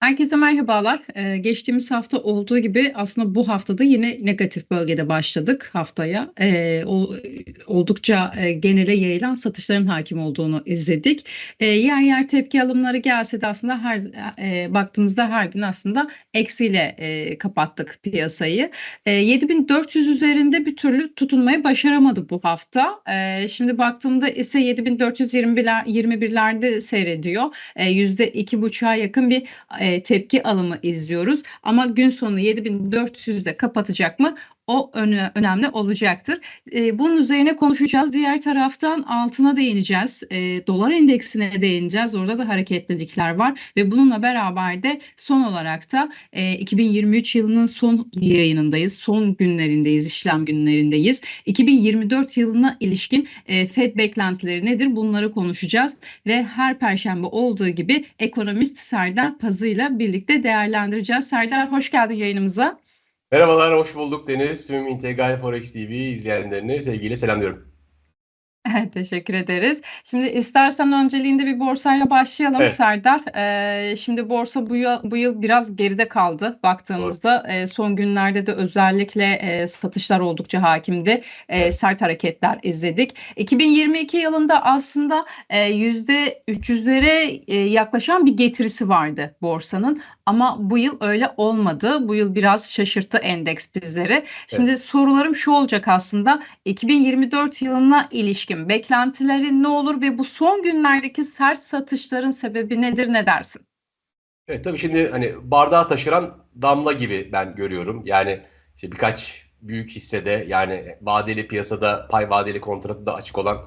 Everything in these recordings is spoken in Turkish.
Herkese merhabalar. Eee, geçtiğimiz hafta olduğu gibi aslında bu hafta da yine negatif bölgede başladık haftaya. Eee, o oldukça, eee, genele yayılan satışların hâkim olduğunu izledik. Eee, yer yer tepki alımları gelse de aslında her eee, baktığımızda her gün aslında eksiyle, eee, kapattık piyasayı. Eee, 7.400 üzerinde bir türlü tutunmayı başaramadı bu hafta. Eee, şimdi baktığımda ise 7.421'ler 21'lerde seyrediyor. Eee, %2,5'a yakın bir, eee, tepki alımı izliyoruz ama gün sonu 7.400'de kapatacak mı? O öne önemli olacaktır. Eee, bunun üzerine konuşacağız. Diğer taraftan altına değineceğiz. Eee, dolar endeksine değineceğiz. Orada da hareketlilikler var ve bununla beraber de son olarak da, eee, 2023 yılının son yayınındayız. Son günlerindeyiz, işlem günlerindeyiz. 2024 yılına ilişkin, eee, FED beklentileri nedir? Bunları konuşacağız ve her perşembe olduğu gibi ekonomist Serdar Pazı'yla birlikte değerlendireceğiz. Serdar hoş geldin yayınımıza. Merhabalar, hoş bulduk Deniz. Tüm Integral Forex TV izleyenlerini sevgiyle selamlıyorum. Teşekkür ederiz. Şimdi istersen önceliğinde bir borsayla başlayalım Evet. Serdar. Eee, şimdi borsa bu ya bu yıl biraz geride kaldı baktığımızda. Eee, son günlerde de özellikle, eee, satışlar oldukça hâkimdi. Eee, Evet. sert hareketler izledik. 2022 yılında aslında, eee, %300'lere, eee, yaklaşan bir getirisi vardı borsanın ama bu yıl öyle olmadı. Bu yıl biraz şaşırttı endeks bizleri. Şimdi Evet. sorularım şu olacak aslında: 2024 yılına ilişkin beklentilerin ne olur ve bu son günlerdeki sert satışların sebebi nedir, ne dersin? Evet, tabii şimdi, hani, bardağı taşıran damla gibi ben görüyorum. Yani, işte, birkaç büyük hissede, yani, vadeli piyasada pay vadeli kontratı da açık olan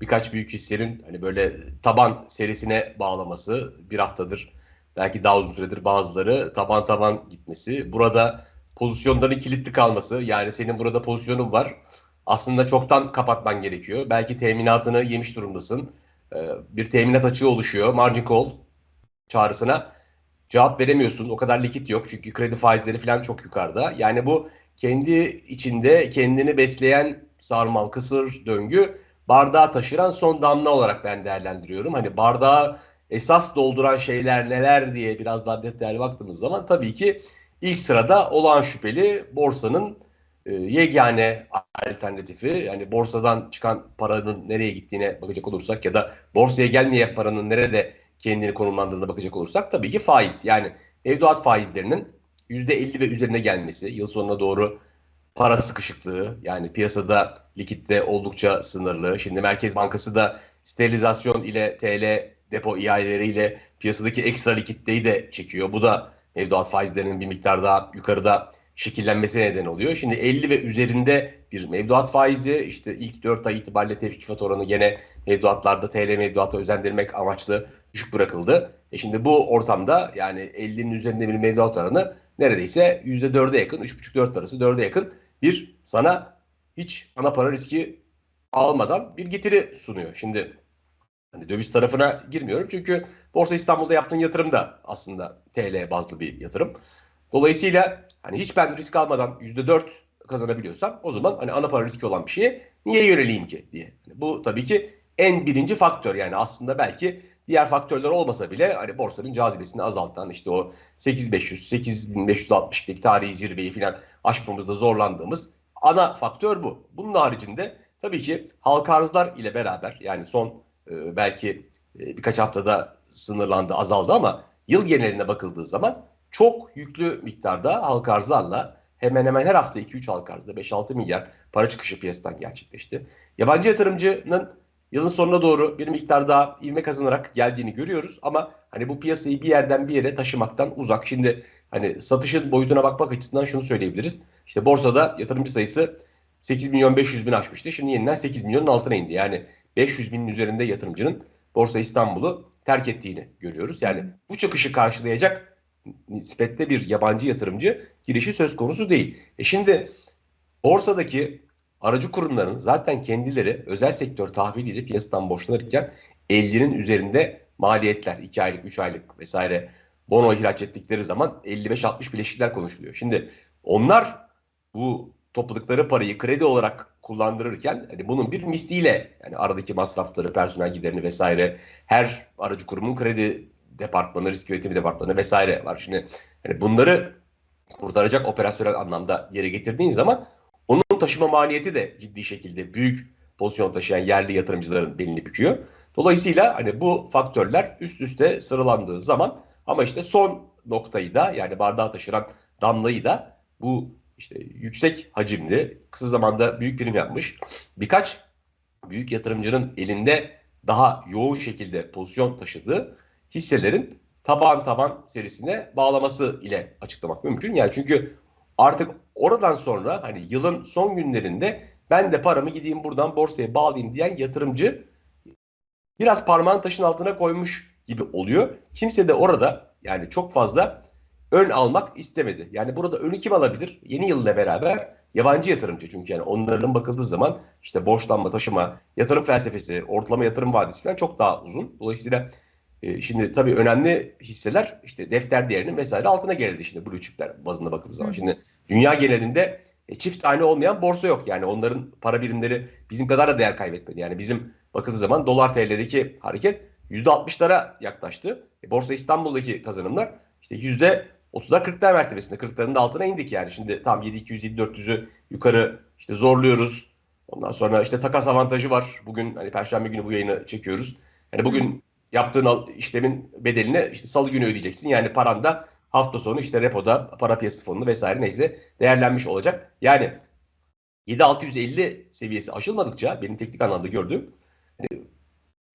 birkaç büyük hissenin, hani, böyle taban serisine bağlaması 1 haftadır, belki daha uzun süredir bazıları taban taban gitmesi. Burada pozisyonların kilitli kalması, yani, senin burada pozisyonun var. Aslında çoktan kapatman gerekiyor. Belki teminatını yemiş durumdasın. Eee, bir teminat açığı oluşuyor. Margin call çağrısına cevap veremiyorsun. O kadar likit yok çünkü kredi faizleri filan çok yukarıda. Yani, bu kendi içinde kendini besleyen sarmal kısır döngü bardağı taşıran son damla olarak ben değerlendiriyorum. Hani, bardağı esas dolduran şeyler neler diye biraz daha detaylı baktığımız zaman tabii ki ilk sırada olağan şüpheli borsanın, eee, yegane alternatifi, hani, borsadan çıkan paranın nereye gittiğine bakacak olursak ya da borsaya gelmeyen paranın nerede kendini konumlandırdığına bakacak olursak tabii ki faiz. Yani, mevduat faizlerinin %50 ve üzerine gelmesi, yıl sonuna doğru para sıkışıklığı, yani, piyasada likit de oldukça sınırlı. Şimdi Merkez Bankası da sterilizasyon ile TL depo ihaleleriyle piyasadaki ekstra likiditeyi de çekiyor. Bu da mevduat faizlerinin bir miktar daha yukarıda şekillenmesine neden oluyor. Şimdi 50 ve üzerinde bir mevduat faizi, işte, ilk 4 ay itibariyle tevkifat oranı gene mevduatlarda TL mevduata özendirmek amaçlı düşük bırakıldı. E, şimdi bu ortamda, yani, 50'nin üzerinde bir mevduat oranı neredeyse %4'e yakın, 3,5-4 arası 4'e yakın bir sana hiç ana para riski almadan bir getiri sunuyor. Şimdi, hani, döviz tarafına girmiyorum çünkü Borsa İstanbul'da yaptığın yatırım da aslında TL bazlı bir yatırım. Dolayısıyla, hani, hiç ben risk almadan %4 kazanabiliyorsam o zaman, hani, ana para riski olan bir şeye niye yöneleyim ki diye. Bu tabii ki en 1'inci faktör. Yani, aslında belki diğer faktörler olmasa bile, hani, borsanın cazibesini azaltan, işte, o 8.500, 8.562'deki tarihi zirveyi filan aşmamızda zorlandığımız ana faktör bu. Bunun haricinde tabii ki halka arzlar ile beraber, yani, son, eee, belki, eee, birkaç haftada sınırlandı, azaldı ama yıl geneline bakıldığı zaman çok yüklü miktarda halka arzlarla hemen hemen her hafta 2-3 halka arzda 5-6 milyar para çıkışı piyasadan gerçekleşti. Yabancı yatırımcının yılın sonuna doğru bir miktar daha ivme kazanarak geldiğini görüyoruz ama, hani, bu piyasayı bir yerden bir yere taşımaktan uzak. Şimdi, hani, satışın boyutuna bakmak açısından şunu söyleyebiliriz. İşte, borsada yatırımcı sayısı 8.500.000'i aşmıştı. Şimdi yeniden 8.000.000'in altına indi. Yani, 500.000'in üzerinde yatırımcının Borsa İstanbul'u terk ettiğini görüyoruz. Yani, bu çıkışı karşılayacak nispette bir yabancı yatırımcı girişi söz konusu değil. E, şimdi borsadaki aracı kurumların zaten kendileri özel sektör tahviliyle piyasadan borçlanırken 50'nin üzerinde maliyetler, 2 aylık, 3 aylık vs. bono ihraç ettikleri zaman 55-60 bileşikler konuşuluyor. Şimdi onlar bu topladıkları parayı kredi olarak kullandırırken, hani, bunun bir misliyle, yani, aradaki masrafları, personel giderini vs. her aracı kurumun kredi departmanı, risk yönetimi departmanı vesaire var. Şimdi hani bunları kurtaracak operasyonel anlamda yere getirdiğin zaman onun taşıma maliyeti de ciddi şekilde büyük pozisyon taşıyan yerli yatırımcıların belini büküyor. Dolayısıyla hani bu faktörler üst üste sıralandığı zaman ama işte son noktayı da yani bardağı taşıran damlayı da bu işte yüksek hacimli kısa zamanda büyük prim yapmış birkaç büyük yatırımcının elinde daha yoğun şekilde pozisyon taşıdığı hisselerin taban taban serisine bağlaması ile açıklamak mümkün. Yani çünkü artık oradan sonra hani yılın son günlerinde ben de paramı gideyim buradan borsaya bağlayayım diyen yatırımcı biraz parmağın taşın altına koymuş gibi oluyor. Kimse de orada yani çok fazla ön almak istemedi. Yani burada önü kim alabilir? Yeni yılla beraber yabancı yatırımcı çünkü yani onların bakıldığı zaman işte borçlanma, taşıma, yatırım felsefesi, ortalama yatırım vadesi falan çok daha uzun. Dolayısıyla e, şimdi tabii önemli hisseler işte defter değerinin vesaire altına geldi şimdi blue chipler bazında bakıldığı zaman. Hı. Şimdi dünya genelinde e, çift tane olmayan borsa yok. Yani onların para birimleri bizim kadar da değer kaybetmedi. Yani bizim bakıldığı zaman dolar TL'deki hareket %60'lara yaklaştı. E, Borsa İstanbul'daki kazanımlar işte %30'lar 40'lar mertebesinde. 40'ların da altına indik yani. Şimdi tam 7200 7400'ü yukarı işte zorluyoruz. Ondan sonra işte takas avantajı var. Bugün hani perşembe günü bu yayını çekiyoruz. Yani bugün yaptığın işlemin bedelini işte salı günü ödeyeceksin. Yani paran da hafta sonu işte repoda para piyasası fonunu vesaire neyse değerlenmiş olacak. Yani 7650 seviyesi aşılmadıkça benim teknik anlamda gördüğüm hani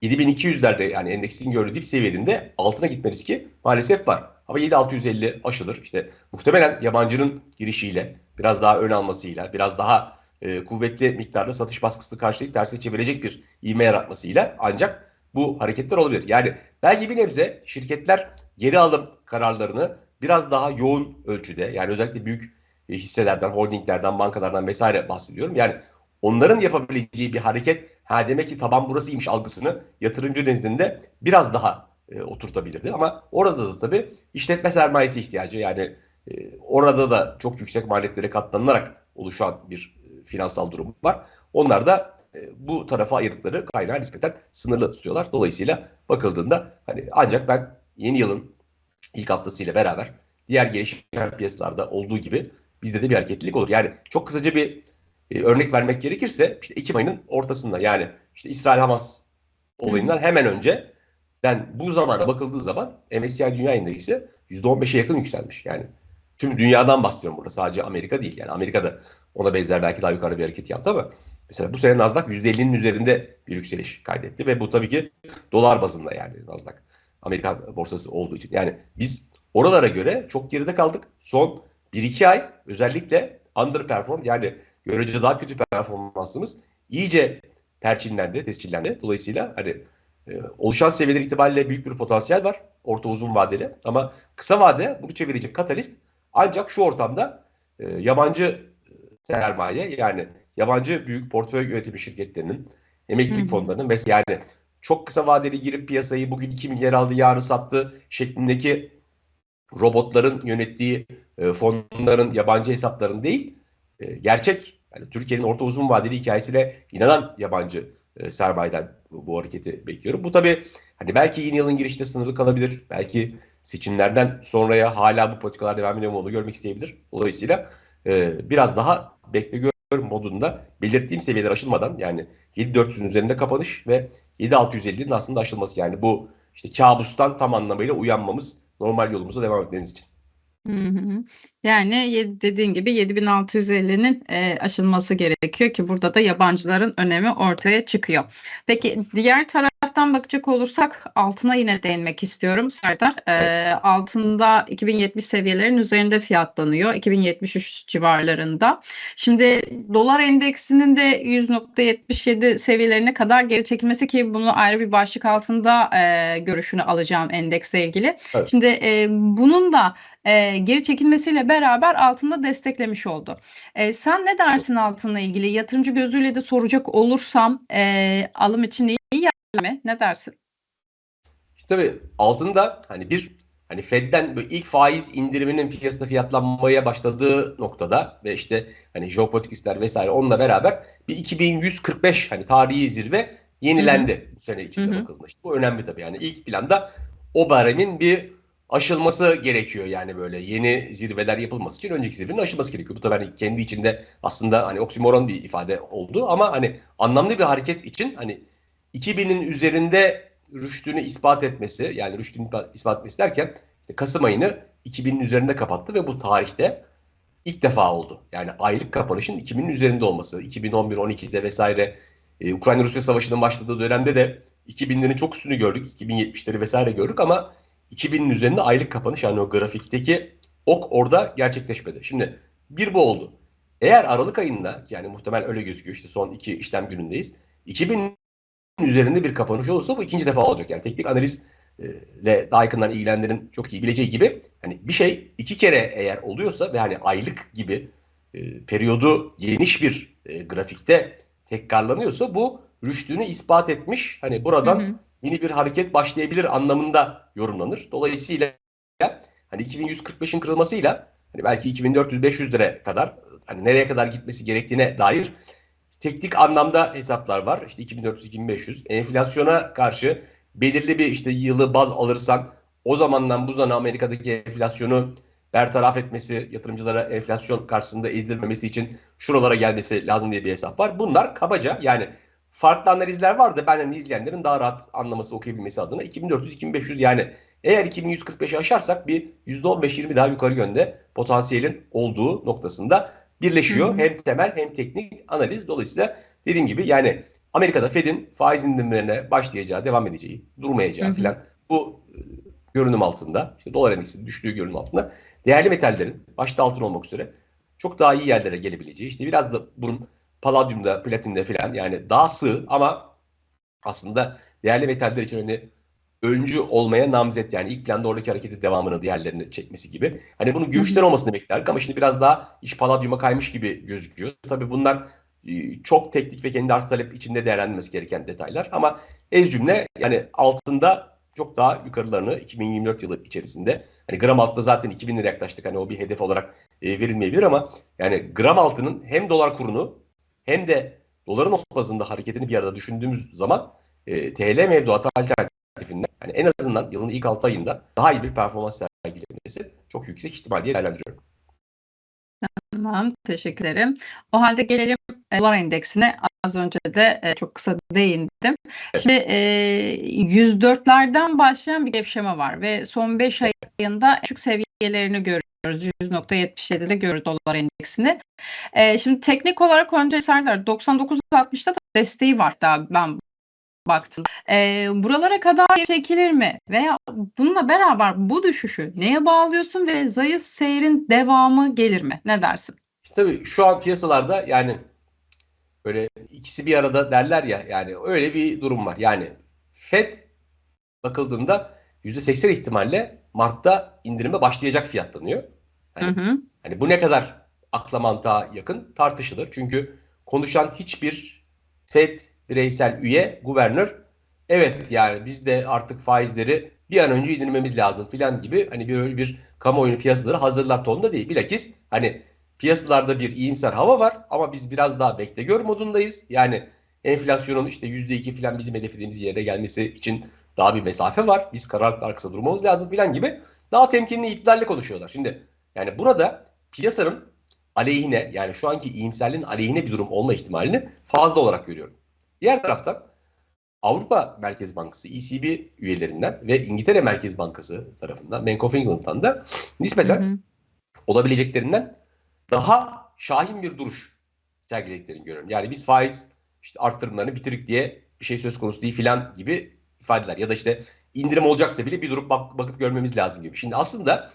7200'lerde yani endeksin gördüğü dip seviyelerinde altına gitme riski maalesef var. Ama 7650 aşılır. İşte muhtemelen yabancının girişiyle, biraz daha ön almasıyla, biraz daha e, kuvvetli miktarda satış baskısını karşılayıp tersi çevirecek bir ivme yaratmasıyla ancak bu hareketler olabilir. Yani belki bir nebze şirketler geri alım kararlarını biraz daha yoğun ölçüde yani özellikle büyük e, hisselerden, holdinglerden, bankalardan vesaire bahsediyorum. Yani onların yapabileceği bir hareket ha demek ki taban burasıymış algısını yatırımcı nezdinde biraz daha e, oturtabilirdi. Ama orada da tabii işletme sermayesi ihtiyacı yani e, orada da çok yüksek maliyetlere katlanılarak oluşan bir e, finansal durum var. Onlar da e, bu tarafa ayırdıkları kaynağı nispeten sınırlı tutuyorlar. Dolayısıyla bakıldığında hani ancak ben yeni yılın ilk haftasıyla beraber diğer gelişen piyasalarda olduğu gibi bizde de bir hareketlilik olur. Yani çok kısaca bir e, örnek vermek gerekirse işte Ekim ayının ortasında yani işte İsrail-Hamas olayından hemen önce ben bu zamana bakıldığı zaman MSCI Dünya Endeksi %15'e yakın yükselmiş. Yani tüm dünyadan bahsediyorum burada sadece Amerika değil. Yani Amerika'da ona benzer belki daha yukarı bir hareket yaptı ama mesela bu sene Nasdaq %50'nin üzerinde bir yükseliş kaydetti ve bu tabii ki dolar bazında yani Nasdaq. Amerika borsası olduğu için. Yani biz oralara göre çok geride kaldık. Son 1-2 ay özellikle underperform yani görece daha kötü performansımız iyice perçinlendi, tescillendi. Dolayısıyla hani e, oluşan seviyeler itibariyle büyük bir potansiyel var. Orta uzun vadeli. Ama kısa vade bunu çevirecek katalist ancak şu ortamda e, yabancı sermaye yani yabancı büyük portföy yönetimi şirketlerinin, emeklilik Hı hı. fonlarının mesela yani çok kısa vadeli girip piyasayı bugün 2 milyar aldı yarın sattı şeklindeki robotların yönettiği e, fonların yabancı hesapların değil e, gerçek yani Türkiye'nin orta uzun vadeli hikayesine inanan yabancı e, sermayeden bu, hareketi bekliyorum. Bu tabii hani belki yeni yılın girişinde sınırlı kalabilir. Belki seçimlerden sonraya hala bu politikalar devam ediyor mu onu görmek isteyebilir. Dolayısıyla e, biraz daha bekle gör modunda belirttiğim seviyeler aşılmadan yani 7400'ün üzerinde kapanış ve 7650'nin aslında aşılması yani bu işte kabustan tam anlamıyla uyanmamız normal yolumuza devam etmemiz için. Hı hı. Yani dediğin gibi 7650'nin e, aşılması gerekiyor ki burada da yabancıların önemi ortaya çıkıyor. Peki diğer taraftan bakacak olursak altına yine değinmek istiyorum Serdar. E, altında 2070 seviyelerin üzerinde fiyatlanıyor. 2073 civarlarında. Şimdi dolar endeksinin de 100.77 seviyelerine kadar geri çekilmesi ki bunu ayrı bir başlık altında e, görüşünü alacağım endeksle ilgili. Evet. Şimdi bunun da e, geri çekilmesiyle beraber altında desteklemiş oldu. E, sen ne dersin altınla ilgili? Yatırımcı gözüyle de soracak olursam e, alım için iyi yer mi? Ne dersin? İşte tabii altında hani bir hani Fed'den böyle ilk faiz indiriminin piyasada fiyatlanmaya başladığı noktada ve işte hani jeopolitik riskler vesaire onunla beraber bir 2145 hani tarihi zirve yenilendi bu sene içinde Hı hı. bakıldığında. İşte bu önemli tabii yani ilk planda o baremin bir aşılması gerekiyor yani böyle yeni zirveler yapılması için önceki zirvenin aşılması gerekiyor. Bu tabii hani kendi içinde aslında hani oksimoron bir ifade oldu ama hani anlamlı bir hareket için hani 2000'in üzerinde rüştünü ispat etmesi yani rüştünü ispat etmesi derken işte Kasım ayını 2000'in üzerinde kapattı ve bu tarihte ilk defa oldu. Yani aylık kapanışın 2000'in üzerinde olması. 2011-12'de vesaire e, Ukrayna-Rusya Savaşı'nın başladığı dönemde de 2000'lerin çok üstünü gördük. 2070'leri vesaire gördük ama 2000'in üzerinde aylık kapanış yani o grafikteki ok orada gerçekleşmedi. Şimdi bir bu oldu. Eğer Aralık ayında yani muhtemel öyle gözüküyor işte son iki işlem günündeyiz. 2000'in üzerinde bir kapanış olursa bu ikinci defa olacak. Yani teknik analiz ile daha yakından ilgilenenlerin çok iyi bileceği gibi hani bir şey iki kere eğer oluyorsa ve hani aylık gibi e, periyodu geniş bir e, grafikte tekrarlanıyorsa bu rüştünü ispat etmiş. Hani buradan hı hı. yeni bir hareket başlayabilir anlamında yorumlanır. Dolayısıyla hani 2145'in kırılmasıyla hani belki 2400-500 lira kadar hani nereye kadar gitmesi gerektiğine dair teknik anlamda hesaplar var. İşte 2400-2500 enflasyona karşı belirli bir işte yılı baz alırsan o zamandan bu zamana Amerika'daki enflasyonu bertaraf etmesi, yatırımcılara enflasyon karşısında ezdirmemesi için şuralara gelmesi lazım diye bir hesap var. Bunlar kabaca yani farklı analizler var da benden izleyenlerin daha rahat anlaması, okuyabilmesi adına 2400-2500 yani eğer 2145'i aşarsak bir %15-20 daha yukarı yönde potansiyelin olduğu noktasında birleşiyor. Hı hı. Hem temel hem teknik analiz. Dolayısıyla dediğim gibi yani Amerika'da Fed'in faiz indirimlerine başlayacağı, devam edeceği, durmayacağı filan bu e, görünüm altında, işte dolar endeksi düştüğü görünüm altında değerli metallerin başta altın olmak üzere çok daha iyi yerlere gelebileceği, işte biraz da bunun paladyumda, platinde filan yani daha sığ ama aslında değerli metaller için hani öncü olmaya namzet yani ilk planda oradaki hareketi devamını diğerlerini çekmesi gibi. Hani bunun gümüşten olmasını beklerdik ama şimdi biraz daha iş paladyuma kaymış gibi gözüküyor. Tabii bunlar e, çok teknik ve kendi arz talep içinde değerlendirilmesi gereken detaylar. Ama ez cümle yani altında çok daha yukarılarını 2024 yılı içerisinde hani gram altında zaten 2000 lira yaklaştık hani o bir hedef olarak e, verilmeyebilir ama yani gram altının hem dolar kurunu hem de doların os bazında hareketini bir arada düşündüğümüz zaman e, TL mevduatı alternatifinden yani en azından yılın ilk 6 ayında daha iyi bir performans sergilemesi çok yüksek ihtimal diye değerlendiriyorum. Tamam, teşekkür ederim. O halde gelelim e, dolar endeksine. Az önce de e, çok kısa değindim. Şimdi e, 104'lerden başlayan bir gevşeme var ve son 5 ayında düşük seviyelerini görüyoruz. 100.77'de görüyoruz dolar endeksini. E, şimdi teknik olarak önce Serdar 99.60'da da desteği var daha ben baktın. E, buralara kadar çekilir mi? Veya bununla beraber bu düşüşü neye bağlıyorsun ve zayıf seyrin devamı gelir mi? Ne dersin? İşte tabii şu an piyasalarda yani böyle ikisi bir arada derler ya yani öyle bir durum var. Yani FED bakıldığında %80 ihtimalle Mart'ta indirime başlayacak fiyatlanıyor. Hani, hı hı. hani bu ne kadar akla mantığa yakın tartışılır. Çünkü konuşan hiçbir FED bireysel üye, guvernör evet yani biz de artık faizleri bir an önce indirmemiz lazım filan gibi hani bir bir kamuoyunu piyasaları hazırlar tonda değil. Bilakis hani piyasalarda bir iyimser hava var ama biz biraz daha bekle gör modundayız. Yani enflasyonun işte %2 filan bizim hedeflediğimiz yere gelmesi için daha bir mesafe var. Biz kararlılıkla arkasında durmamız lazım filan gibi daha temkinli itidarlı konuşuyorlar. Şimdi yani burada piyasanın aleyhine yani şu anki iyimserliğin aleyhine bir durum olma ihtimalini fazla olarak görüyorum. Diğer taraftan Avrupa Merkez Bankası ECB üyelerinden ve İngiltere Merkez Bankası tarafından Bank of England'dan da nispeten hı hı. olabileceklerinden daha şahin bir duruş sergilediklerini görüyorum. Yani biz faiz işte arttırımlarını bitirdik diye bir şey söz konusu değil filan gibi ifadeler ya da işte indirim olacaksa bile bir durup bak, bakıp görmemiz lazım gibi. Şimdi aslında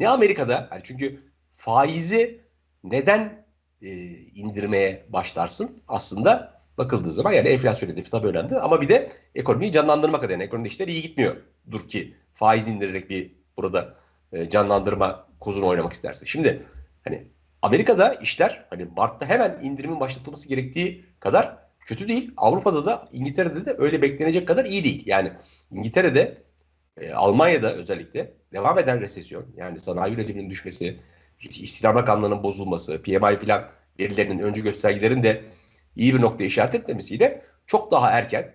ne Amerika'da yani çünkü faizi neden e, indirmeye başlarsın? Aslında bakıldığı zaman yani enflasyon hedefi tabii önemli ama bir de ekonomiyi canlandırmak adına. Ekonomide işler iyi gitmiyor. Dur ki faiz indirerek bir burada e, canlandırma kozunu oynamak istersin. Şimdi hani Amerika'da işler hani Mart'ta hemen indirimin başlatılması gerektiği kadar kötü değil. Avrupa'da da İngiltere'de de öyle beklenecek kadar iyi değil. Yani İngiltere'de e, Almanya'da özellikle devam eden resesyon yani sanayi üretiminin düşmesi, istihdam rakamlarının bozulması, PMI filan verilerinin öncü göstergilerin de iyi bir nokta işaret etmemesiyle çok daha erken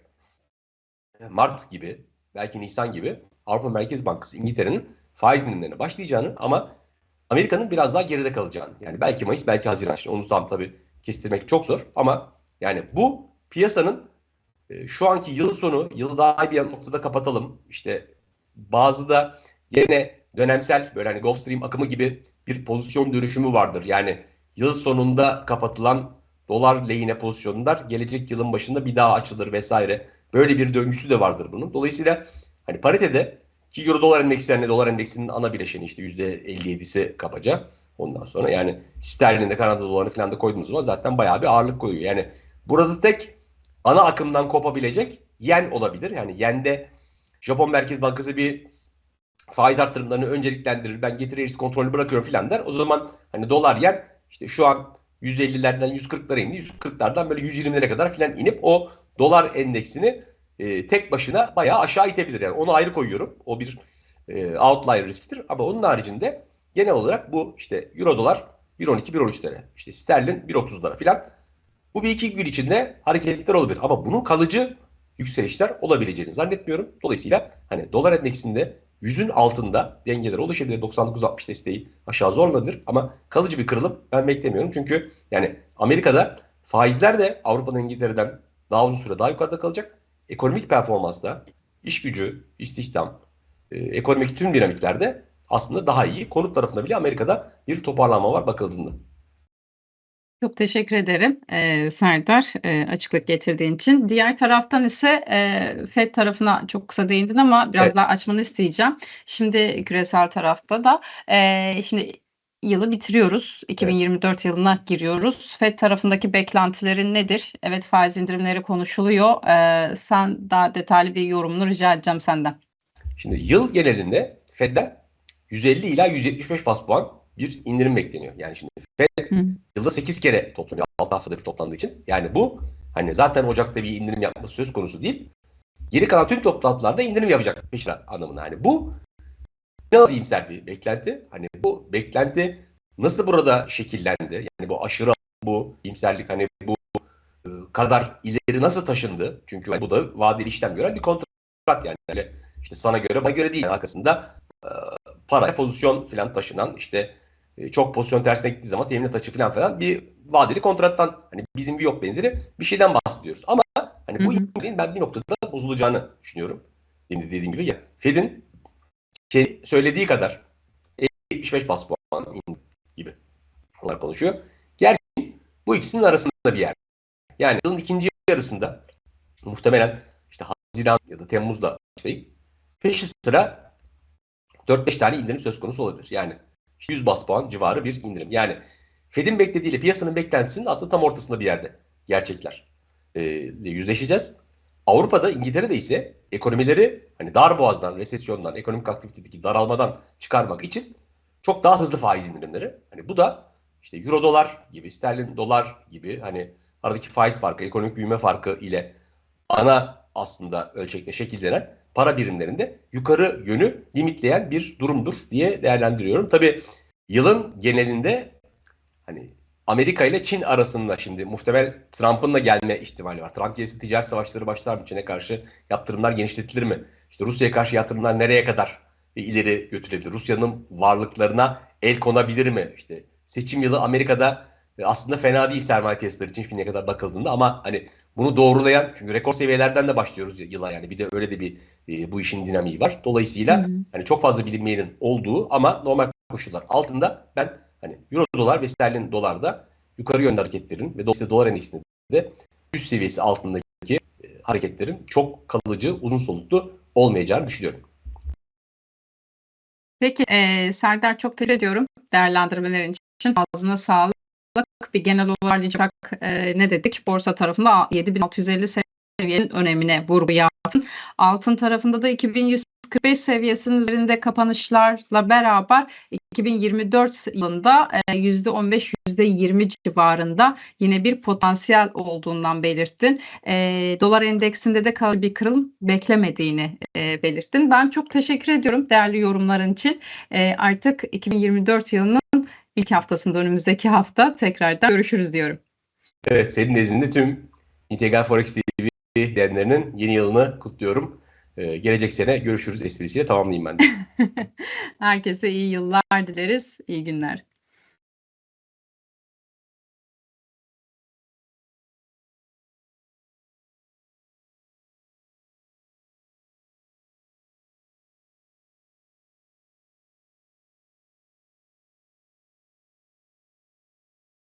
Mart gibi belki Nisan gibi Avrupa Merkez Bankası İngiltere'nin faiz indirimlerine başlayacağını ama Amerika'nın biraz daha geride kalacağını. Yani belki Mayıs belki Haziran. Şimdi onu tam tabii kestirmek çok zor ama yani bu piyasanın e, şu anki yıl sonu yılı daha iyi bir noktada kapatalım. İşte bazı da yine dönemsel böyle hani Gulf Stream akımı gibi bir pozisyon dönüşümü vardır. Yani yıl sonunda kapatılan dolar lehine pozisyonlar gelecek yılın başında bir daha açılır vesaire. Böyle bir döngüsü de vardır bunun. Dolayısıyla hani paritede ki Euro dolar endekslerine dolar endeksinin ana bileşeni işte %57'si kabaca. Ondan sonra yani sterlinde Kanada dolarını falan da koyduğumuz zaman zaten bayağı bir ağırlık koyuyor. Yani burada tek ana akımdan kopabilecek yen olabilir. Yani yende Japon Merkez Bankası bir faiz arttırımlarını önceliklendirir. Ben getiri risk kontrolünü bırakıyorum filan der. O zaman hani dolar yen işte şu an 150'lerden 140'lara indi. 140'lardan böyle 120'lere kadar filan inip o dolar endeksini e, tek başına bayağı aşağı itebilir. Yani onu ayrı koyuyorum. O bir e, outlier risktir. Ama onun haricinde genel olarak bu işte euro dolar 1.12 1.13 lira. İşte sterlin 1.30 lira filan. Bu bir iki gün içinde hareketler olabilir. Ama bunun kalıcı yükselişler olabileceğini zannetmiyorum. Dolayısıyla hani dolar endeksinde yüzün altında dengeler oluşabilir. 99-60 desteği aşağı zorlanır ama kalıcı bir kırılım ben beklemiyorum. Çünkü yani Amerika'da faizler de Avrupa'nın İngiltere'den daha uzun süre daha yukarıda kalacak. Ekonomik performansta iş gücü, istihdam, e, ekonomik tüm dinamiklerde aslında daha iyi. Konut tarafında bile Amerika'da bir toparlanma var bakıldığında. Çok teşekkür ederim e, Serdar e, açıklık getirdiğin için. Diğer taraftan ise e, FED tarafına çok kısa değindin ama biraz Evet. daha açmanı isteyeceğim. Şimdi küresel tarafta da e, şimdi yılı bitiriyoruz. 2024 yılına giriyoruz. FED tarafındaki beklentilerin nedir? Evet faiz indirimleri konuşuluyor. E, sen daha detaylı bir yorumunu rica edeceğim senden. Şimdi yıl genelinde Fed'den 150 ila 175 bas puan bir indirim bekleniyor. Yani şimdi Fed Hı. yılda 8 kere toplanıyor. 6 haftada bir toplandığı için. Yani bu hani zaten Ocak'ta bir indirim yapması söz konusu değil. Geri kalan tüm toplantılarda indirim yapacak 5 lira anlamına. Hani bu biraz iyimser bir beklenti. Hani bu beklenti nasıl burada şekillendi? Yani bu aşırı bu iyimserlik hani bu e, kadar ileri nasıl taşındı? Çünkü bu da vadeli işlem gören bir kontrat yani. Öyle işte sana göre bana göre değil. Yani arkasında e, para pozisyon falan taşınan işte e, çok pozisyon tersine gittiği zaman teminat açı falan falan bir vadeli kontrattan hani bizim bir yok benzeri bir şeyden bahsediyoruz. Ama hani bu indirin ben bir noktada bozulacağını düşünüyorum. De dediğim gibi ya Fed'in şey söylediği kadar 75 bas puan gibi onlar konuşuyor. Gerçi bu ikisinin arasında bir yer. Yani yılın ikinci yarısında muhtemelen işte Haziran ya da Temmuz'da başlayıp peşi sıra 4-5 tane indirim söz konusu olabilir. Yani 100 bas puan civarı bir indirim. Yani Fed'in beklediğiyle piyasanın beklentisinin aslında tam ortasında bir yerde gerçekler. Ee, yüzleşeceğiz. Avrupa'da, İngiltere'de ise ekonomileri hani dar boğazdan, resesyondan, ekonomik aktivitedeki daralmadan çıkarmak için çok daha hızlı faiz indirimleri. Hani bu da işte euro dolar gibi, sterlin dolar gibi hani aradaki faiz farkı, ekonomik büyüme farkı ile ana aslında ölçekte şekillenen para birimlerinde yukarı yönü limitleyen bir durumdur diye değerlendiriyorum. Tabii yılın genelinde hani Amerika ile Çin arasında şimdi muhtemel Trump'ın da gelme ihtimali var. Trump gelirse ticaret savaşları başlar mı? Çin'e karşı yaptırımlar genişletilir mi? İşte Rusya'ya karşı yaptırımlar nereye kadar ileri götürebilir? Rusya'nın varlıklarına el konabilir mi? İşte seçim yılı Amerika'da e, aslında fena değil sermaye piyasaları için şimdiye kadar bakıldığında ama hani bunu doğrulayan çünkü rekor seviyelerden de başlıyoruz yıla yani bir de öyle de bir e, bu işin dinamiği var. Dolayısıyla hı. hani çok fazla bilinmeyenin olduğu ama normal koşullar altında ben hani euro dolar ve sterlin dolarda yukarı yönde hareketlerin ve dolayısıyla dolar endeksinde de üst seviyesi altındaki e, hareketlerin çok kalıcı, uzun soluklu olmayacağını düşünüyorum. Peki e, Serdar çok teşekkür ediyorum değerlendirmelerin için. Ağzına sağlık. Bir genel olarak e, ne dedik? Borsa tarafında 7650 seviyenin önemine vurgu yaptın. Altın tarafında da 2145 seviyesinin üzerinde kapanışlarla beraber 2024 yılında e, %15 %20 civarında yine bir potansiyel olduğundan belirttin. E, dolar endeksinde de kalıcı bir kırılım beklemediğini e, belirttin. Ben çok teşekkür ediyorum değerli yorumların için. E, artık 2024 yılının ilk haftasında önümüzdeki hafta tekrardan görüşürüz diyorum. Evet, senin nezdinde tüm İntegral Forex TV izleyenlerinin yeni yılını kutluyorum. e, gelecek sene görüşürüz esprisiyle tamamlayayım ben de. Herkese iyi yıllar dileriz. İyi günler.